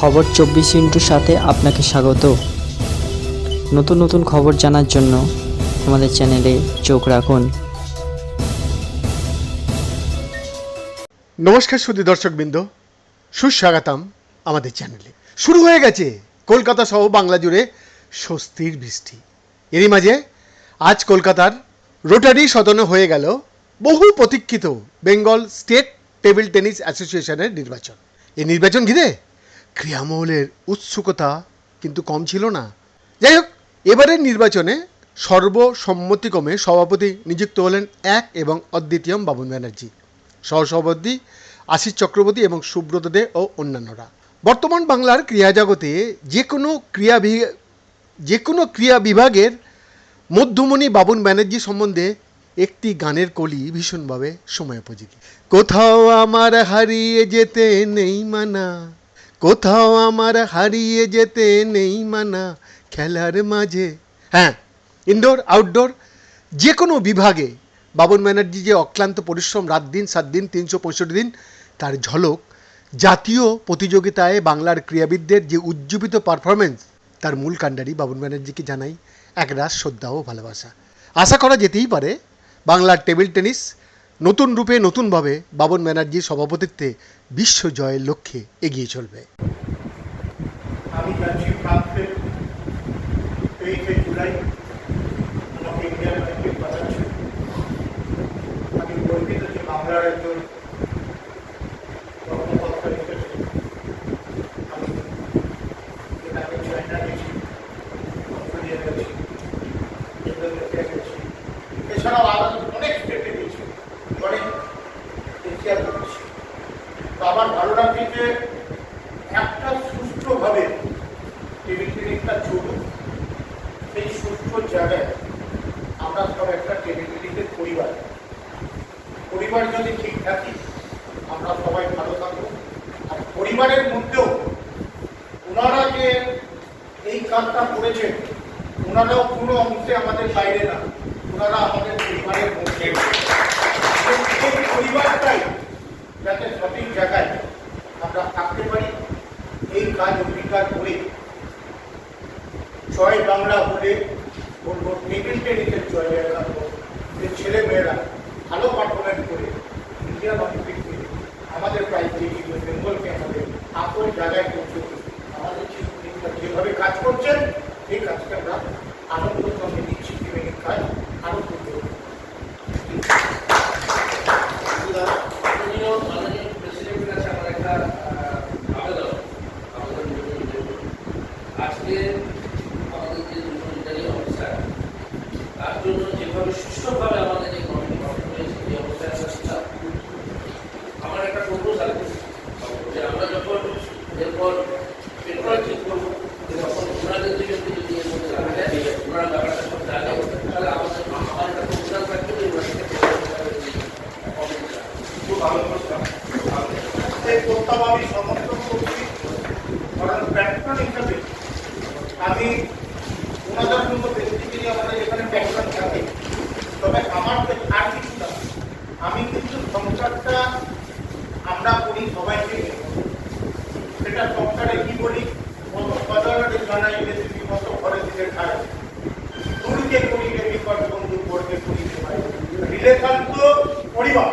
খবর চব্বিশ ইন্টুর সাথে আপনাকে স্বাগত। নতুন নতুন খবর জানার জন্য আমাদের চ্যানেলে চোখ রাখুন। নমস্কার সুদী দর্শকবৃন্দ, সুস্বাগতম আমাদের চ্যানেলে। শুরু হয়ে গেছে কলকাতা সহ বাংলা জুড়ে স্বস্তির বৃষ্টি। এরই মাঝে আজ কলকাতার রোটারি সদনে হয়ে গেল বহু প্রতীক্ষিত বেঙ্গল স্টেট টেবিল টেনিস অ্যাসোসিয়েশনের নির্বাচন। এই নির্বাচন ঘিরে ক্রিয়ামহলের উৎসুকতা কিন্তু কম ছিল না। যাই হোক এবারের নির্বাচনে সর্বসম্মতিক্রমে সভাপতি নিযুক্ত হলেন এক এবং অদ্বিতীয়ম বাবুন ব্যানার্জি। সহসভাপতি আশিস চক্রবর্তী এবং সুব্রত দে ও অন্যান্যরা। বর্তমান বাংলার ক্রীড়া জগতে যে কোনো ক্রিয়া যে কোনো ক্রিয়া বিভাগের মধ্যমণি বাবুন ব্যানার্জি সম্বন্ধে একটি গানের কলি ভীষণভাবে সময়োপযোগী। কোথাও আমার হারিয়ে যেতে নেই মানা। কোথাও আমার হারিয়ে যেতে নেই মানা খেলার মাঝে। হ্যাঁ ইনডোর আউটডোর যে কোনো বিভাগে বাবুন ব্যানার্জি যে অক্লান্ত পরিশ্রম রাত দিন, সাত দিন, তিনশো পঁয়ষট্টি দিন, তার ঝলক জাতীয় প্রতিযোগিতায় বাংলার ক্রীড়াবিদদের যে উজ্জীবিত পারফরমেন্স তার মূল কাণ্ডারি বাবুন ব্যানার্জিকে জানাই একরাশ শ্রদ্ধা ও ভালোবাসা। আশা করা যেতেই পারে, বাংলার টেবিল টেনিস নতুন রূপে নতুনভাবে বাবুন ব্যানার্জির সভাপতিত্বে বিশ্ব জয়ের লক্ষ্যে এগিয়ে চলবে। এছাড়াও অনেক স্টেটে গেছি অনেক এশিয়া ঘুরেছি তো আমার ভালো লাগছে যে একটা সুষ্ঠুভাবে টেবিল টেনিসটা চলুক, সেই সুষ্ঠু জায়গায় আমরা সব একটা টেবিল টেনিসের পরিবার। পরিবার যদি ঠিক থাকি, আমরা সবাই ভালো থাকব। আর পরিবারের মধ্যেও ওনারা যে এই কাজটা করেছেন, ওনারাও কোনো অংশে আমাদের বাইরে না। ওনারা আমাদের পরিবারের মধ্যে এই পরিবারটাই যাতে সঠিক জায়গায় আমরা থাকতে পারি এই কাজ অঙ্গীকার করে জয় বাংলা বলে বলব টেবিল টেনিসের জয় রাখব যে ছেলে মেয়েরা ভালো পারফরমেন্স করে ইন্ডিয়া অলিম্পিকে আমাদের প্রাইজ দিয়ে বেঙ্গলকে আমাদের আপন জায়গায় পৌঁছে আমাদের যেভাবে কাজ করছেন এই কাজটা আমরা আনন্দ সঙ্গে নিচ্ছি কাজ কারণ হিসাবে আমি আমাদের এখানে থাকে তবে আমার আর কিছু আমি কিন্তু সংসারটা আমরা করি সবাইকে সেটা সংসারে কি বলি জানাই রেসিপি কত দিলে খায় দূরকে করি বিকট বন্ধু করতে করি রিলেশন তো পরিবার